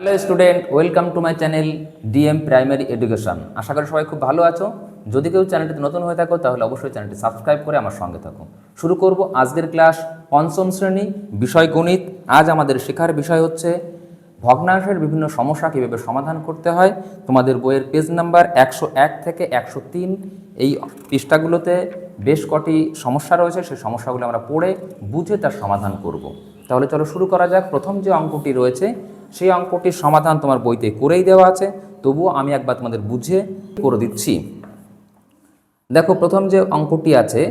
Hello student, welcome to my channel DM primary education. আশা করি সবাই খুব ভালো আছো। যদি কেউ চ্যানেলটিতে নতুন হয়ে থাকো, তাহলে অবশ্যই চ্যানেলটি সাবস্ক্রাইব করে আমার সঙ্গে থাকো। শুরু করব আজকের ক্লাস পঞ্চম শ্রেণি, বিষয় গণিত। আজ আমাদের শেখার বিষয় হচ্ছে, ভগ্নাংশের বিভিন্ন সমস্যা কীভাবে সমাধান করতে হয়? তোমাদের বইয়ের পেজ নাম্বার একশো এক থেকে একশো তিন। এই পৃষ্ঠাগুলোতে বেশ কটি সমস্যা রয়েছে, সেই সমস্যাগুলো আমরা পড়ে বুঝে তার সমাধান করব। তাহলে চলো শুরু করা যাক। প্রথম যে অঙ্কটি রয়েছে সেই অঙ্কটির সমাধান তোমার বইতে করেই দেওয়া আছে। তবুও আমি একবার তোমাদের বুঝে করে দিচ্ছি। দেখো, প্রথম যে অঙ্কটি আছে,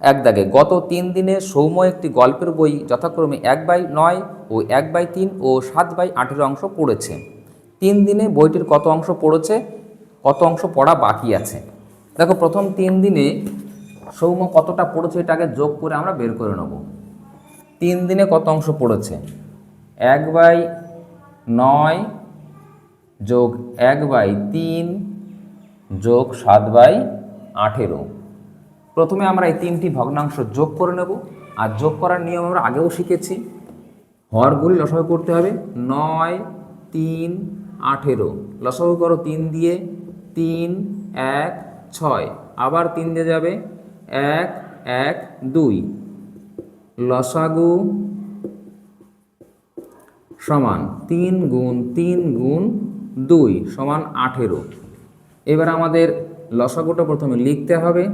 এক দাগে, গত তিন দিনে সৌম্য একটি গল্পের বই যথাক্রমে এক বাই নয় ও এক বাই তিন ও সাত বাই আঠেরো অংশ পড়েছে। তিন দিনে বইটির কত অংশ পড়েছে? কত অংশ পড়া বাকি আছে? দেখো, প্রথম তিন দিনে সৌম্য কতটা পড়েছে এটাকে যোগ করে আমরা বের করে নেব। তিন দিনে কত অংশ পড়েছে? এক বাই নয় যোগ এক বাই তিন যোগ সাত বাই আঠেরো। প্রথমে আমরা এই তিনটি ভগ্নাংশ যোগ করে নেব। আর যোগ করার নিয়ম আমরা আগেও শিখেছি। হরগুলি লসাগু করতে হবে। নয়, তিন, আঠেরো। লসাগু করো তিন দিয়ে। তিন, এক, ছয়। আবার তিন দিয়ে যাবে। এক এক, দুই। লসাগু সমান তিন গুণ তিন গুণ দুই সমান আঠেরো। এবার আমাদের লসাগুটা প্রথমে লিখতে হবে।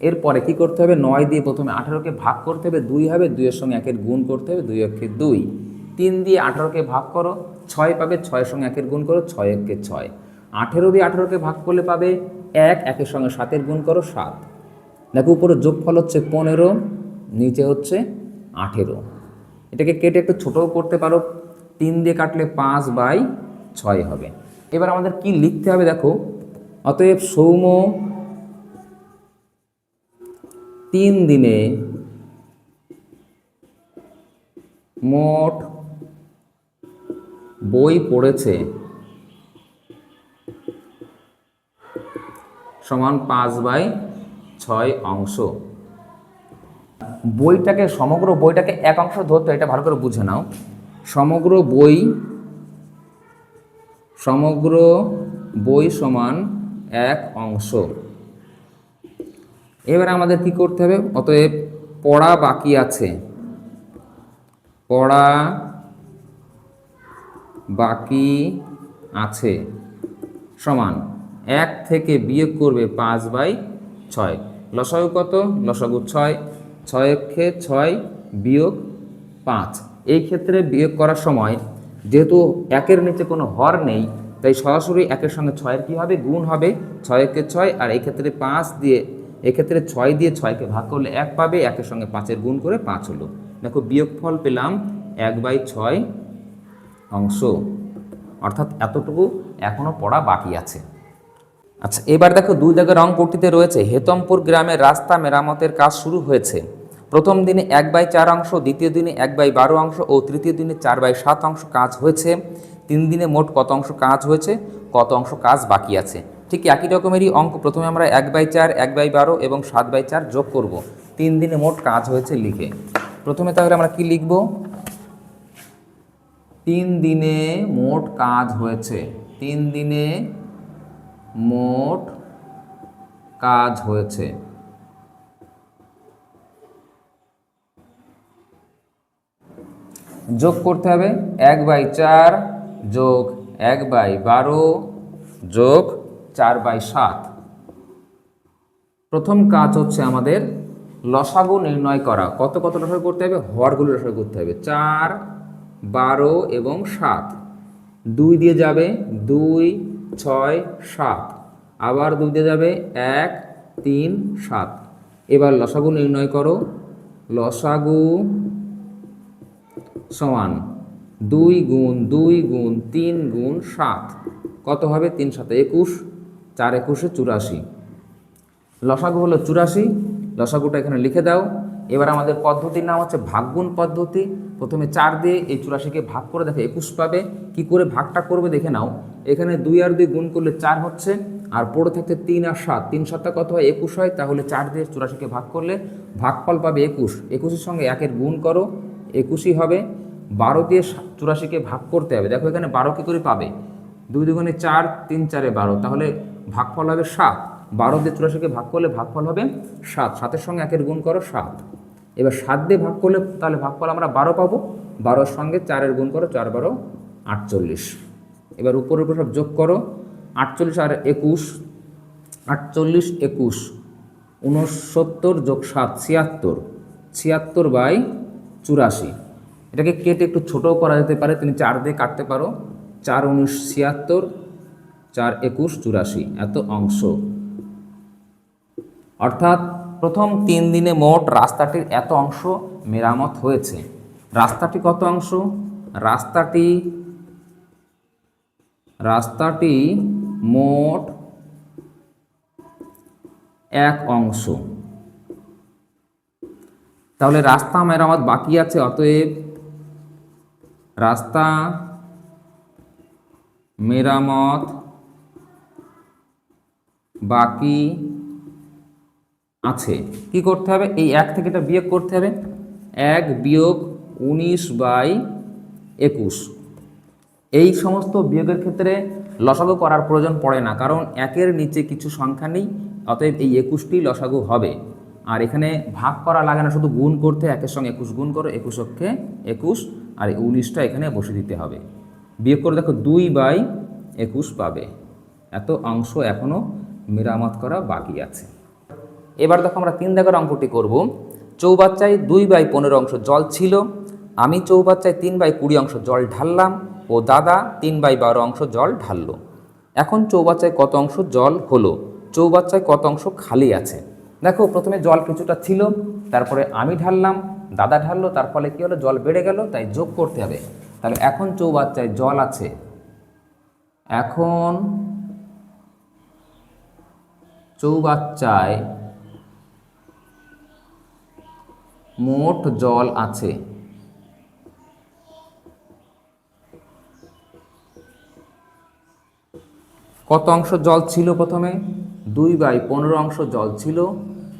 এরপরে কি করতে হবে? নয় দিয়ে প্রথমে আঠেরোকে ভাগ করতে হবে। দুই হবে, দুইয়ের সঙ্গে একের গুণ করতে হবে, দুই একে দুই। তিন দিয়ে আঠেরোকে ভাগ করো, ছয় পাবে, ছয়ের সঙ্গে একের গুণ করো, ছয় একে ছয়। আঠেরো দিয়ে আঠেরোকে ভাগ করলে পাবে এক, একের সঙ্গে সাতের গুণ করো, সাত। দেখো উপরে যোগফল হচ্ছে পনেরো, নিচে হচ্ছে আঠেরো। এটাকে কেটে একটু ছোটও করতে পারো। তিন দিয়ে কাটলে পাঁচ বাই ছয় হবে। এবার আমাদের কি লিখতে হবে দেখো? অতএব সৌম্য তিন দিনে মোট বই পড়েছে সমান পাঁচ বাই ছয় অংশ। বইটাকে, সমগ্র বইটাকে এক অংশ ধরতে এটা ভালো করে বুঝে নাও। সমগ্র বই সমগ্র বই সমান এক অংশ। এবার আমাদের কি করতে হবে? অতএব পড়া বাকি আছে। পড়া বাকি আছে। সমান এক থেকে বিয়োগ করবে পাঁচ বাই ছয়। লসাগু কত? লসাগু ছয়। ছয় একে ছয় বিয়োগ পাঁচ। এই ক্ষেত্রে বিয়োগ করার সময় যেহেতু একের নিচে কোনো হর নেই, তাই সরাসরি একের সঙ্গে ছয়ের কী হবে? গুণ হবে ছয় একে ছয়, আর এই ক্ষেত্রে পাঁচ দিয়ে এক্ষেত্রে ছয় দিয়ে ছয়কে ভাগ করলে এক পাবে, একের সঙ্গে পাঁচের গুণ করে পাঁচ হলো। দেখো, বিয়োগফল পেলাম এক বাই ছয় অংশ। অর্থাৎ এতটুকু এখনও পড়া বাকি আছে। আচ্ছা এবার দেখো, দুই জায়গার অঙ্কটিতে রয়েছে, হেতমপুর গ্রামের রাস্তা মেরামতের কাজ শুরু হয়েছে। প্রথম দিনে এক বাই চার অংশ, দ্বিতীয় দিনে এক বাই বারো অংশ ও তৃতীয় দিনে চার বাই সাত অংশ কাজ হয়েছে। তিন দিনে মোট কত অংশ কাজ হয়েছে? কত অংশ কাজ বাকি আছে? ঠিক একই রকমেরই অঙ্ক। প্রথমে আমরা এক বাই চার, এক বাই বারো এবং সাত বাই চার যোগ করব। তিন দিনে মোট কাজ হয়েছে লিখে। প্রথমে তাহলে আমরা কি লিখব? তিন দিনে মোট কাজ হয়েছে। তিন দিনে মোট কাজ হয়েছে। যোগ করতে হবে এক বাই চার যোগ এক বাই বারো যোগ চার বাই সাত। প্রথম কাজ হচ্ছে আমাদের লসাগু নির্ণয় করা। কত কত লসাগু করতে হবে? হরগুলো লসাগু করতে হবে। চার, বারো এবং সাত। দুই দিয়ে যাবে দুই, ছয়, সাত। আবার দুই দিয়ে যাবে এক, তিন, সাত। এবার লসাগু নির্ণয় করো। লসাগু সমান দুই গুণ দুই গুণ তিন গুণ সাত। কত হবে তিন সাথে একুশ? চার একুশে চুরাশি। লসাগু হলো চুরাশি। লসাগুটা এখানে লিখে দাও। এবার আমাদের পদ্ধতির নাম হচ্ছে ভাগগুণ পদ্ধতি। প্রথমে চার দিয়ে এই চুরাশিকে ভাগ করে দেখো একুশ পাবে। কি করে ভাগটা করবে দেখে নাও। এখানে দুই আর দুই গুণ করলে চার হচ্ছে। আর পড়ে থাকতে তিন আর সাত। তিন সাতটা কত হয়? একুশ হয়। তাহলে চার দিয়ে চুরাশিকে ভাগ করলে ভাগফল পাবে একুশ। একুশের সঙ্গে একের গুণ করো। একুশই হবে বারো দিয়ে চুরাশিকে ভাগ করতে হবে। দেখো এখানে বারো কী করে পাবে? দুই দুগুণে চার, তিন চারে বারো। তাহলে ভাগফল হবে সাত। বারো দিয়ে চুরাশিকে ভাগ করলে ভাগফল হবে সাত। সাতের সঙ্গে একের গুণ করো সাত। এবার সাত দিয়ে ভাগ করলে তাহলে ভাগফল আমরা বারো পাবো। বারোর সঙ্গে চারের গুণ করো, চার বারো, আটচল্লিশ। এবার উপরের উপর সব যোগ করো, আটচল্লিশ আর একুশ, আটচল্লিশ, একুশ উনসত্তর যোগ সাত, ছিয়াত্তর। ছিয়াত্তর বাই চুরাশি। এটাকে কেটে একটু ছোটও করা যেতে পারে, তুমি চার দিয়ে কাটতে পারো। চার উনিশ ছিয়াত্তর, চার একুশ চুরাশি, এত অংশ। অর্থাৎ প্রথম তিন দিনে মোট রাস্তাটির এত অংশ মেরামত হয়েছে। রাস্তাটি কত অংশ? রাস্তাটি রাস্তাটি মোট এক অংশ। তাহলে রাস্তা মেরামত বাকি আছে, অতএব রাস্তা মেরামত বাকি আছে। কি করতে হবে? এই এক থেকে এটা বিয়োগ করতে হবে। এক বিয়োগ উনিশ বাই একুশ। এই সমস্ত বিয়োগের ক্ষেত্রে লসাগু করার প্রয়োজন পড়ে না, কারণ একের নিচে কিছু সংখ্যা নেই, অতএব এই একুশটি লসাগু হবে। আর এখানে ভাগ করা লাগে না, শুধু গুণ করতে একের সঙ্গে একুশ গুণ করো, একুশ অক্ষে একুশ, আর উনিশটা এখানে বসে দিতে হবে। বিয়োগ করে দেখো দুই বাই একুশ পাবে। এত অংশ এখনও মেরামত করা বাকি আছে। এবার দেখো আমরা তিন দাগের অঙ্কটি করব। চৌবাচ্চায় দুই বাই পনেরো অংশ জল ছিল, আমি চৌবাচ্চায় তিন বাই কুড়ি অংশ জল ঢাললাম, ও দাদা তিন বাই বারো অংশ জল ঢাললো। এখন চৌবাচ্চায় কত অংশ জল হলো? চৌবাচ্চায় কত অংশ খালি আছে? দেখো, প্রথমে জল কিছুটা ছিল, তারপরে আমি ঢাললাম, দাদা ঢাললো, তার ফলে কী হলো? জল বেড়ে গেল, তাই যোগ করতে হবে। তাহলে এখন চৌবাচ্চায় জল আছে। এখন চৌবাচ্চায় মোট জল আছে। কত অংশ জল ছিল প্রথমে? দুই বাই পনেরো অংশ জল ছিল।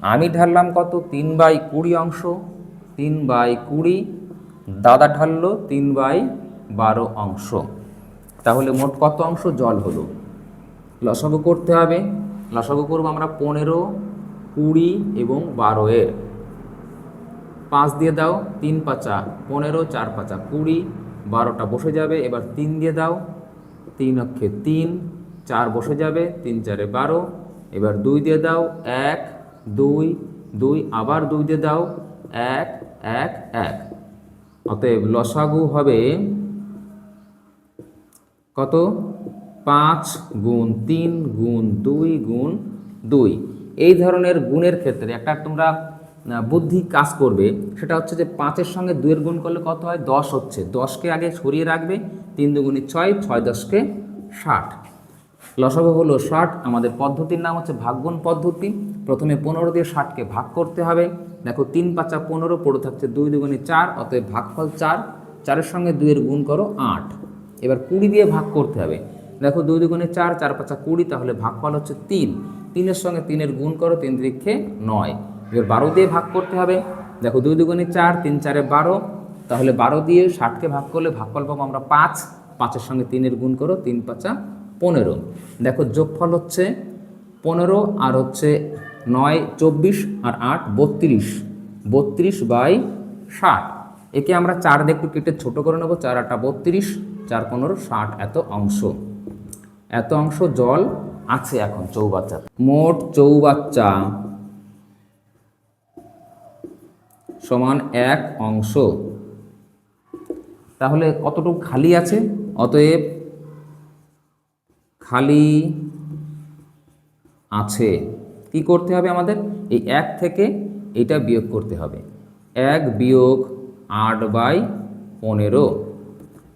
আমি ঢাললাম কত? তিন বাই কুড়ি অংশ। তিন বাই কুড়ি। দাদা ঢাললো তিন বাই বারো অংশ। তাহলে মোট কত অংশ? জল হলো। লসাগু করতে হবে। লসাগু করব আমরা পনেরো, কুড়ি এবং বারো এর। পাঁচ দিয়ে দাও, তিন পাঁচা, পনেরো, চার পাঁচা, কুড়ি, বারোটা বসে যাবে। এবার তিন দিয়ে দাও, তিন অক্ষে তিন, চার বসে যাবে, তিন চারে বারো। এবার দুই দিয়ে দাও, এক দুই দুই আবার দুই দিয়ে দাও, এক এক এক। অতএব লসাগু হবে কত? পাঁচ গুণ তিন গুণ দুই গুণ দুই। এই ধরনের গুণের ক্ষেত্রে একটা তোমরা বুদ্ধি কাজ করবে, সেটা হচ্ছে যে পাঁচের সঙ্গে দুইয়ের গুণ করলে কত হয়? দশ হচ্ছে। দশকে আগে সরিয়ে রাখবে, তিন দুগুণি ছয় ছয় দশকে ষাট। লসাগু হলো ষাট। আমাদের পদ্ধতির নাম হচ্ছে ভাগগুণ পদ্ধতি। প্রথমে পনেরো দিয়ে ষাটকে ভাগ করতে হবে। দেখো তিন পাঁচা পনেরো, পড়ে থাকছে দুই দুগুণে চার, অতএব ভাগফল চার। চারের সঙ্গে দুইয়ের গুণ করো আট। এবার কুড়ি দিয়ে ভাগ করতে হবে। দেখো দুই দুগুণে চার চার পাঁচা কুড়ি, তাহলে ভাগফল হচ্ছে তিন। তিনের সঙ্গে তিনের গুণ করো, তিন তিরিক্ষে নয়। এবার বারো দিয়ে ভাগ করতে হবে। দেখো দুই দুগুণে চার, তিন চারে বারো। তাহলে বারো দিয়ে ষাটকে ভাগ করলে ভাগফল পাবো আমরা পাঁচ। পাঁচের সঙ্গে তিনের গুণ করো, তিন পাঁচা পনেরো। দেখো যোগফল হচ্ছে পনেরো আর হচ্ছে নয়, চব্বিশ আর আট, বত্রিশ। বত্রিশ বাই ষাট। একে আমরা চার দিয়ে একটু কেটে ছোট করে নেব। চার আটটা বত্রিশ, চার পনেরো, ষাট এত অংশ। এত অংশ জল আছে এখন চৌবাচ্চা। মোট চৌবাচ্চা সমান এক অংশ। তাহলে কতটুকু খালি আছে? অতএব খালি আছে। কি করতে হবে আমাদের? এই এক থেকে এটা বিয়োগ করতে হবে। এক বিয়োগ আট বাই পনেরো।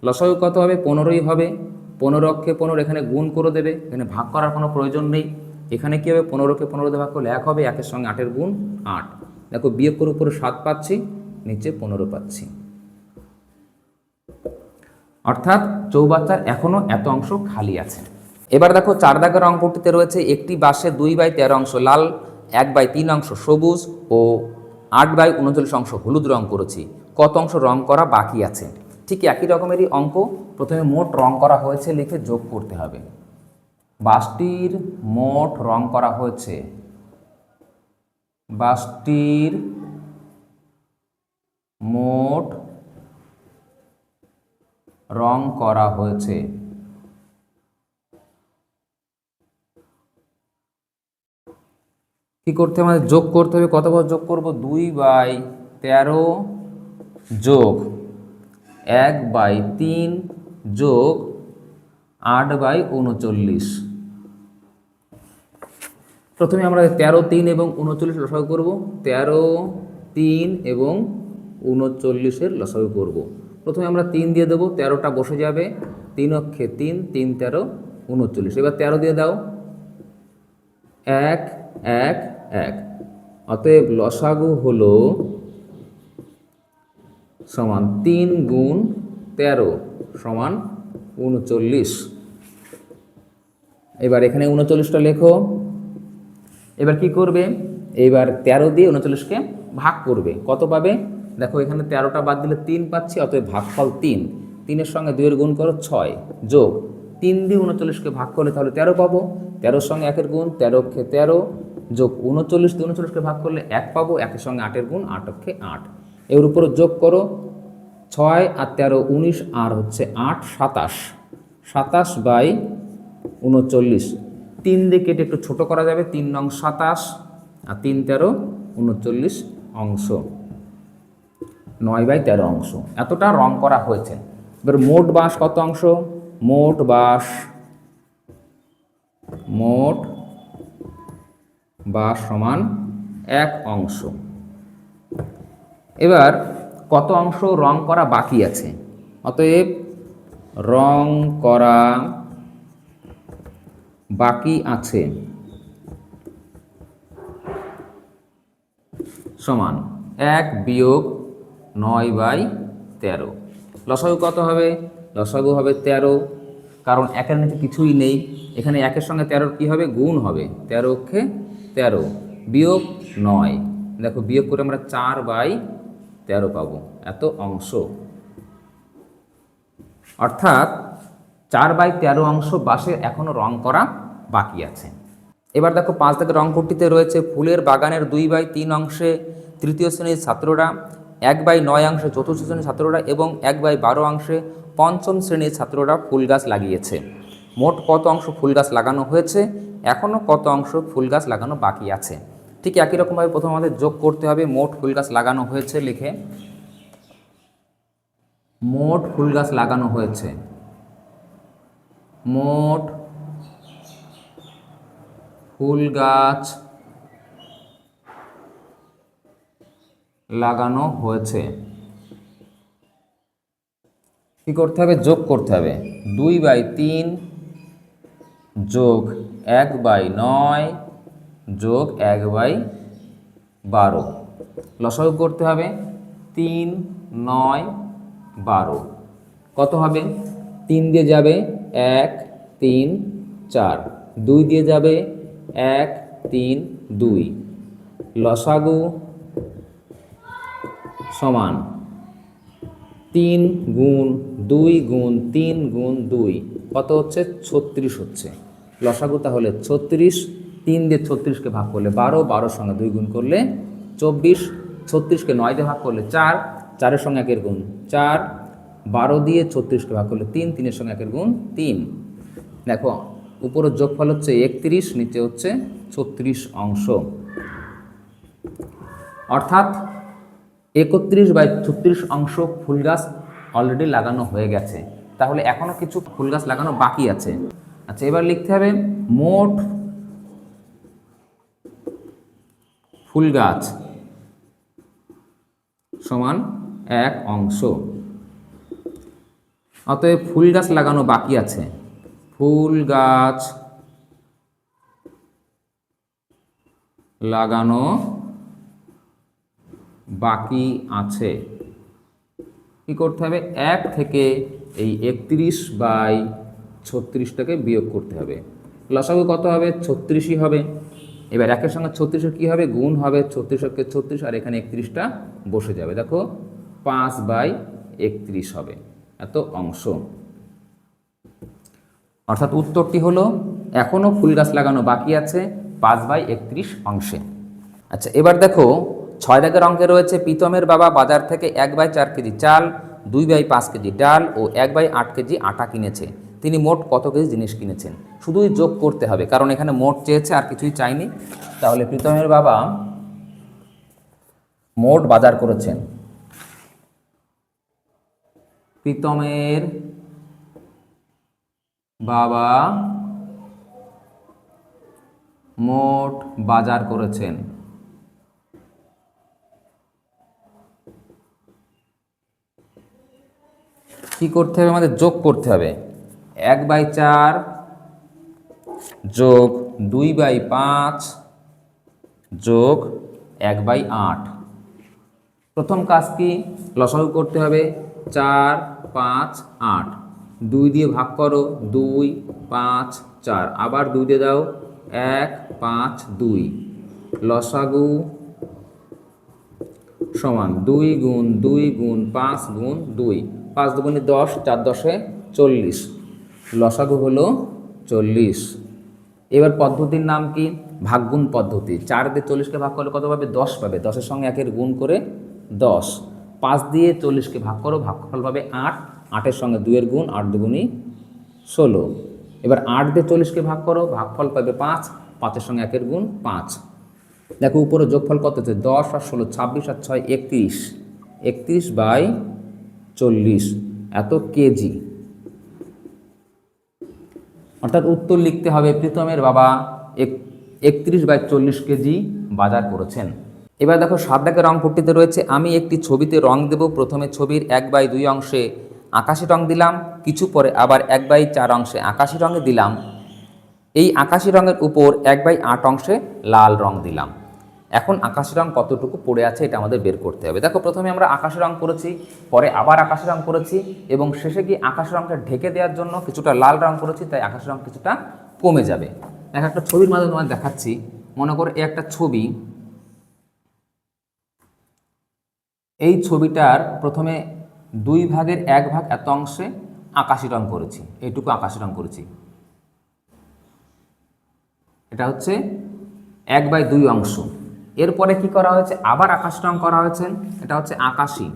লসাগু কত হবে? পনেরোই হবে। পনেরো অক্ষে পনেরো এখানে গুণ করে দেবে। এখানে ভাগ করার কোনো প্রয়োজন নেই। এখানে কী হবে? পনেরোকে পনেরো ভাগ করলে এক হবে। একের সঙ্গে আটের গুণ আট। দেখো, বিয়োগ করে উপরে সাত পাচ্ছি, নিচে পনেরো পাচ্ছি। অর্থাৎ চৌবাচ্চার এখনও এত অংশ খালি আছে। এবার দেখো চার দাগের অঙ্কটিতে রয়েছে একটি বাসে দুই বাই তেরো অংশ লাল, এক বাই তিন অংশ সবুজ ও আট বাই উনচল্লিশ অংশ হলুদ রং করেছি। কত অংশ রং করা বাকি আছে? ঠিক একই রকমেরই অঙ্ক। প্রথমে মোট রং করা হয়েছে লিখে যোগ করতে হবে। বাসটির মোট রং করা হয়েছে। বাসটির মোট রং করা হয়েছে। কি করতে আমাদের যোগ করতে হবে। কত বার যোগ করব? দুই বাই তেরো যোগ এক বাই তিন যোগ আট বাই উনচল্লিশ। প্রথমে আমরা তেরো, তিন এবং উনচল্লিশ লসাগু করব। তেরো, তিন এবং উনচল্লিশের লসাগু করব। প্রথমে আমরা তিন দিয়ে দেবো। তেরোটা বসে যাবে। তিন অক্ষে তিন তিন, তেরো, উনচল্লিশ। এবার তেরো দিয়ে দাও। এক এক এক। অতএব লসাগু হল সমান তিন গুণ তেরো সমান উনচল্লিশ। এবার এখানে উনচল্লিশটা লেখো। এবার কি করবে? এবার তেরো দিয়ে উনচল্লিশকে ভাগ করবে। কত পাবে? দেখো এখানে তেরোটা বাদ দিলে তিন পাচ্ছি, অতএব ভাগফল তিন। তিনের সঙ্গে দুইয়ের গুণ করো ছয়। যোগ। তিন দিয়ে উনচল্লিশকে ভাগ করলে তাহলে তেরো পাবো। তেরোর সঙ্গে একের গুণ তেরো তেরো। যোগ উনচল্লিশ দিয়ে উনচল্লিশকে ভাগ করলে এক পাবো, একের সঙ্গে আটের গুণ, আট অক্ষে আট। এর উপরে যোগ করো, ছয় আর তেরো উনিশ, আর হচ্ছে আট, সাতাশ। সাতাশ বাই উনচল্লিশ তিন দিয়ে কেটে একটু ছোট করা যাবে, তিন নং সাতাশ আর তিন তেরো উনচল্লিশ অংশ। নয় বাই তেরো অংশ। এতটা রং করা হয়েছে। এবার মোট বাঁশ কত অংশ? মোট বাঁশ, মোট বাঁশ সমান এক অংশ। এবার কত অংশ রং করা বাকি আছে? অতএব রং করা বাকি আছে সমান এক বিয়োগ নয় বাই তেরো। লসাগু কত হবে? লসাগু হবে তেরো। কারণ একের নিচে কিছুই নেই। এখানে একের সঙ্গে তেরোর কী হবে? গুণ হবে। তেরো অক্ষে তেরো, বিয়োগ নয়। দেখো, বিয়োগ করে আমরা চার বাই তেরো পাবো। এত অংশ। অর্থাৎ চার বাই তেরো অংশ বাসে এখনও রং করা বাকি আছে। এবার দেখো, পাঁচ থেকে রং পট্টিতে রয়েছে ফুলের বাগানের দুই বাই তিন অংশে তৃতীয় শ্রেণির ছাত্ররা, এক বাই নয় অংশে চতুর্থ শ্রেণির ছাত্ররা এবং এক বাই বারো অংশে পঞ্চম শ্রেণির ছাত্ররা ফুল গাছ লাগিয়েছে। মোট কত অংশ ফুল গাছ লাগানো হয়েছে? এখনও কত অংশ ফুল গাছ লাগানো বাকি আছে? ঠিক একই রকমভাবে প্রথম আমাদের যোগ করতে হবে, মোট ফুল গাছ লাগানো হয়েছে লিখে। মোট ফুল গাছ লাগানো হয়েছে। মোট ফুল গাছ লাগানো হয়েছে। কি করতে হবে? যোগ করতে হবে। দুই বাই তিন যোগ এক বাই নয় যোগ এক বাই বারো। লসাগু করতে হবে তিন নয় বারো। কত হবে? তিন দিয়ে যাবে এক, তিন, চার। দুই দিয়ে যাবে এক, তিন, দুই। লসাগু সমান তিন গুণ দুই গুণ তিন গুণ দুই। কত হচ্ছে? ছত্রিশ হচ্ছে। লসাগু তাহলে ছত্রিশ, তিন দিয়ে ছত্রিশকে ভাগ করলে বারো, বারোর সঙ্গে দুই গুণ করলে চব্বিশ, ছত্রিশকে নয় দিয়ে ভাগ করলে চার, চারের সঙ্গে একের গুণ চার, বারো দিয়ে ছত্রিশকে ভাগ করলে তিন, তিনের সঙ্গে একের গুণ তিন। দেখো, উপরের যোগফল হচ্ছে একত্রিশ, নিচে হচ্ছে ছত্রিশ অংশ। অর্থাৎ একত্রিশ বাই ছত্রিশ অংশ ফুল গাছ অলরেডি লাগানো হয়ে গেছে। তাহলে এখনও কিছু ফুল গাছ লাগানো বাকি আছে। আচ্ছা এবার লিখতে হবে, মোট ফুল গাছ সমান এক অংশ। অতএব ফুল গাছ লাগানো বাকি আছে। ফুল গাছ লাগানো বাকি আছে। কি করতে হবে? এক থেকে এই একত্রিশ বাই ছত্রিশটাকে বিয়োগ করতে হবে। লসাগু কত হবে? ছত্রিশই হবে। এবার একের সঙ্গে ছত্রিশের কী হবে? গুণ হবে ছত্রিশকে ছত্রিশ, আর এখানে একত্রিশটা বসে যাবে। দেখো, পাঁচ বাই একত্রিশ হবে। এত অংশ। অর্থাৎ উত্তরটি হলো এখনও ফুল গাছ লাগানো বাকি আছে পাঁচ বাই একত্রিশ অংশে। আচ্ছা এবার দেখো, ছয় দাগের অঙ্কে রয়েছে প্রীতমের বাবা বাজার থেকে এক বাই চার কেজি চাল, দুই বাই পাঁচ কেজি ডাল ও এক বাই আট কেজি আটা কিনেছে। তিনি মোট কত কেজি জিনিস কিনেছেন? শুধুই যোগ করতে হবে, কারণ এখানে মোট চেয়েছে আর কিছুই চাইনি। তাহলে প্রীতমের বাবা মোট বাজার করেছেন। প্রীতমের বাবা মোট বাজার করেছেন। কি করতে হবে? আমাদের যোগ করতে হবে। এক বাই চার যোগ দুই বাই পাঁচ যোগ এক বাই আট। প্রথম কাজ কি? লসাগু করতে হবে চার, পাঁচ, আট। দুই দিয়ে ভাগ করো, দুই, পাঁচ, চার। আবার দুই দিয়ে দাও, এক, পাঁচ, দুই। লসাগু সমান দুই গুণ দুই গুণ পাঁচ গুণ দুই। পাঁচ দুগুণে দশ, চার দশে চল্লিশ। লসাগু হলো চল্লিশ। এবার পদ্ধতির নাম কি? ভাগগুণ পদ্ধতি। চার দিয়ে চল্লিশকে ভাগ করলে কত পাবে? দশ পাবে। দশের সঙ্গে একের গুণ করে দশ। পাঁচ দিয়ে চল্লিশকে ভাগ করো, ভাগফল পাবে আট। আটের সঙ্গে দুইয়ের গুণ, আট দুগুণই ষোলো। এবার আট দিয়ে চল্লিশকে ভাগ করো, ভাগফল পাবে পাঁচ। পাঁচের সঙ্গে একের গুণ, পাঁচ। দেখো উপরে যোগফল কত হচ্ছে? দশ আর ষোলো, ছাব্বিশ আর ছয়, একত্রিশ। একত্রিশ বাই চল্লিশ। এত কেজি। অর্থাৎ উত্তর লিখতে হবে প্রীতমের বাবা এক, একত্রিশ বাই চল্লিশ কেজি বাজার করেছেন। এবার দেখো সাত রং পট্টিতে রয়েছে, আমি একটি ছবিতে রং দেব, প্রথমে ছবির এক বাই দুই অংশে আকাশি রং দিলাম, কিছু পরে আবার এক বাই চার অংশে আকাশি রঙে দিলাম। এই আকাশি রঙের উপর এক বাই আট অংশে লাল রং দিলাম। এখন আকাশি রং কতটুকু পড়ে আছে এটা আমাদের বের করতে হবে। দেখো প্রথমে আমরা আকাশি রং করেছি, পরে আবার আকাশি রং করেছি এবং শেষে গিয়ে আকাশি রংটা ঢেকে দেওয়ার জন্য কিছুটা লাল রং করেছি, তাই আকাশি রং কিছুটা কমে যাবে। এক একটা ছবির মাধ্যমে তোমার দেখাচ্ছি, মনে করো এই একটা ছবি, এই ছবিটার প্রথমে দুই ভাগের এক ভাগ এত অংশে আকাশি রং করেছি, এইটুকু আকাশি রং করেছি। এটা হচ্ছে এক বাই দুই অংশ। এরপরে কি করা হয়েছে? আবার আকাশ রং করা হয়েছে। এটা হচ্ছে আকাশি।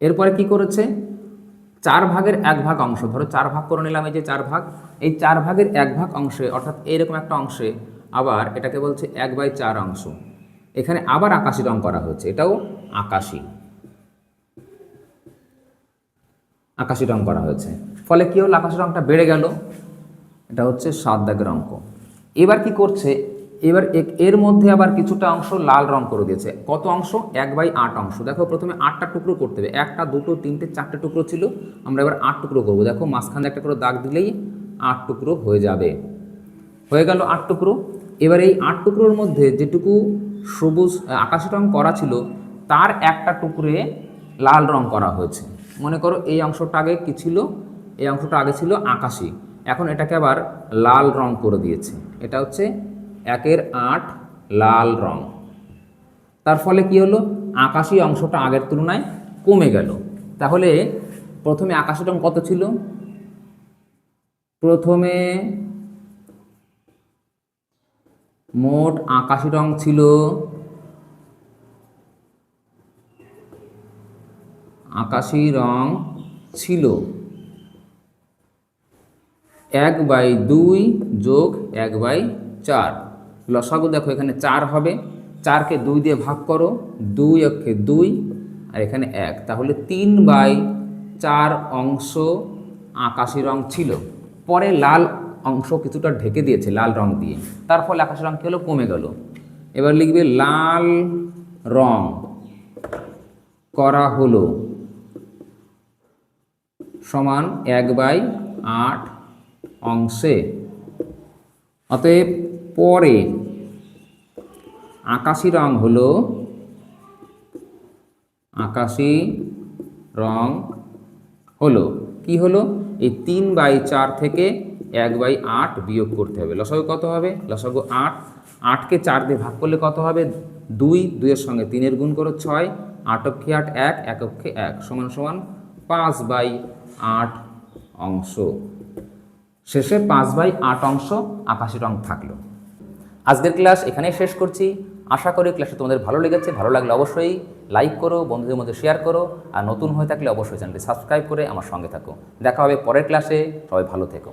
এরপরে কি করেছে? চার ভাগের এক ভাগ অংশ। ধরো চার ভাগ করে নিলাম এই যে চার ভাগ। এই চার ভাগের এক ভাগ অংশে, অর্থাৎ এইরকম একটা অংশে আবার এটাকে বলছে এক বাই চার অংশ। এখানে আবার আকাশি রং করা হয়েছে। এটাও আকাশি। আকাশি রং করা হয়েছে। ফলে কি হলো? আকাশি রংটা বেড়ে গেল। এটা হচ্ছে সাত দাগের অঙ্ক। এবার কি করছে? এবার এর মধ্যে আবার কিছুটা অংশ লাল রং করে দিয়েছে। কত অংশ? এক বাই আট অংশ। দেখো, প্রথমে আটটা টুকরো করতে হবে। একটা, দুটো, তিনটে, চারটে টুকরো ছিল। আমরা এবার আট টুকরো করব। দেখো, মাঝখানে একটা করে দাগ দিলেই আট টুকরো হয়ে যাবে। হয়ে গেল আট টুকরো। এবার এই আট টুকরোর মধ্যে যেটুকু সবুজ আকাশি রং করা ছিল, তার একটা টুকরে লাল রং করা হয়েছে। মনে করো, এই অংশটা আগে কি ছিল? এই অংশটা আগে ছিল আকাশি। এখন এটাকে আবার লাল রং করে দিয়েছে। এটা হচ্ছে একের আট লাল রং। তার ফলে কি হলো? আকাশি অংশটা আগের তুলনায় কমে গেল। তাহলে প্রথমে আকাশি রং কত ছিল? প্রথমে মোট আকাশি রং ছিল আকাশি রং ছিল। এক বাই দুই যোগ এক বাই চার। লসাগু দেখো এখানে চার হবে। চারকে দুই দিয়ে ভাগ করো। দুই অক্ষে দুই, আর এখানে এক। তাহলে তিন বাই চার অংশ আকাশি রং ছিল। পরে লাল অংশ কিছুটা ঢেকে দিয়েছে লাল রং দিয়ে। তার ফলে আকাশি রং কী হলো? কমে গেল। এবার লিখবে লাল রং করা হলো সমান এক বাই আট অংশে। অতএব পরে আকাশি রং হলো আকাশি রং হলো। কি হলো? এই তিন বাই চার থেকে এক বাই আট বিয়োগ করতে হবে। লসাগু কত হবে? লসাগু আট। আটকে চার দিয়ে ভাগ করলে কত হবে? দুই। দুইয়ের সঙ্গে তিনের গুণ করো ছয়। আট অক্ষে আট, এক এক অক্ষে এক। সমান সমান পাঁচ বাই আট অংশ। শেষে পাঁচ বাই আট অংশ আকাশি রং থাকল। আজকের ক্লাস এখানেই শেষ করছি। আশা করি ক্লাসে তোমাদের ভালো লেগেছে। ভালো লাগলে অবশ্যই লাইক করো, বন্ধুদের মধ্যে শেয়ার করো, আর নতুন হয়ে থাকলে অবশ্যই চ্যানেলটি সাবস্ক্রাইব করে আমার সঙ্গে থাকো। দেখা হবে পরের ক্লাসে। সবাই ভালো থেকো।